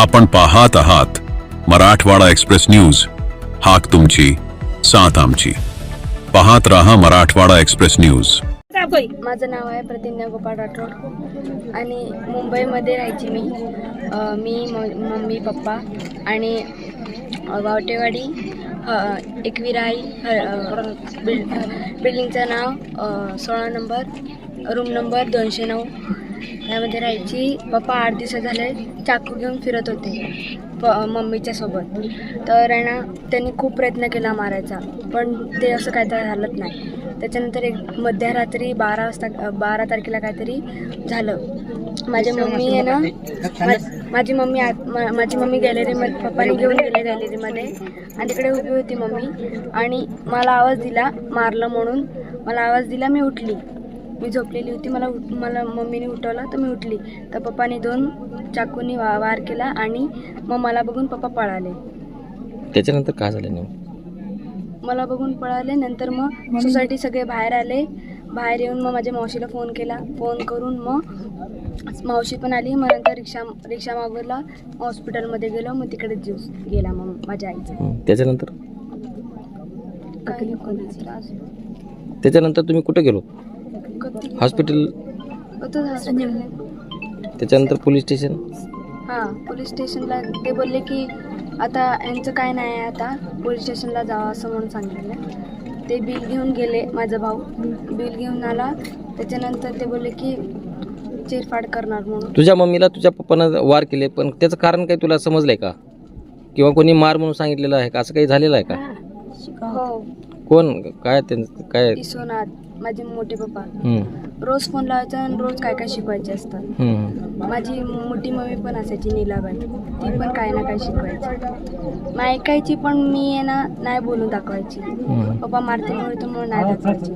आपण पाहत आहात मराठवाडा एक्सप्रेस न्यूज. हाक तुमची साथ आमची. पाहत रहा मराठवाडा एक्सप्रेस न्यूज. माझं नाव आहे प्रतिज्ञा गोपाळ राठोड आणि मुंबईमध्ये राहायची मी. अ, मी म- मम्मी पप्पा आणि अ, वावटेवाडी अ, एकविराई ह- अ, बिल बिल्डिंगचं नाव अ, सोळा नंबर रूम नंबर दोनशे नऊ. त्यामध्ये राहायची पप्पा आठ दिवस झाले चाकू घेऊन फिरत होते प मम्मीच्या सोबत. तर आहे ना त्यांनी खूप प्रयत्न केला मारायचा पण ते असं काहीतरी झालंच नाही. त्याच्यानंतर एक मध्यरात्री बारा वाजता बारा तारखेला काहीतरी झालं. माझी मम्मी आहे ना माझी मम्मी आत मा- माझी मम्मी गॅलरीमध्ये पप्पाने घेऊन गेले गॅलरीमध्ये आणि तिकडे उभी होती मम्मी. आणि मला आवाज दिला मारलं म्हणून. मला आवाज दिला मी उठली. मी झोपलेली होती. मला उठ मला मम्मीने उठवलं तर मी उठली. तर पप्पाने दोन चाकूनी वा वार केला आणि मग मला बघून पप्पा पळाले. त्याच्यानंतर काय झालं नेमकं? मला बघून पळाले. नंतर मग सोसायटी सगळे बाहेर आले. बाहेर येऊन मग माझ्या मावशीला फोन केला. फोन करून मग मावशी पण आली. मग नंतर रिक्षा रिक्षा मागवला. मग हॉस्पिटलमध्ये गेलो. मग तिकडे जीव गेला मग माझ्या आईचा. हं. त्याच्यानंतर? काही कोणाची. त्याच्यानंतर तुम्ही कुठे गेलो? हॉस्पिटल? त्याच्यानंतर पोलीस स्टेशन? हां पोलीस स्टेशनला ते बोलले की आता यांचं काय नाही आहे आता पोलीस स्टेशनला जावं असं म्हणून सांगितलं. ते बिल घेऊन गेले माझा भाऊ. बिल घेऊन आला. त्याच्यानंतर ते बोलले की चिरफाड करणार म्हणून. तुझ्या मम्मीला तुझ्या पप्पानं वार केले पण त्याचं कारण काही तुला समजलंय का? किंवा कोणी मार म्हणून सांगितलेलं आहे का? असं काही झालेलं आहे का? हो. कोण? काय त्यांचं काय? विश्वनाथ माझे मोठे पप्पा. रोज फोन लावायचा आणि रोज काय काय शिकवायचे असतात. माझी मोठी मम्मी पण असायची नीलाबाई. ती पण काय ना काय शिकवायची. मी ऐकायची पण मी आहे ना नाही बोलून दाखवायची. पप्पा मारते म्हणून तर म्हणून नाही दाखवायची.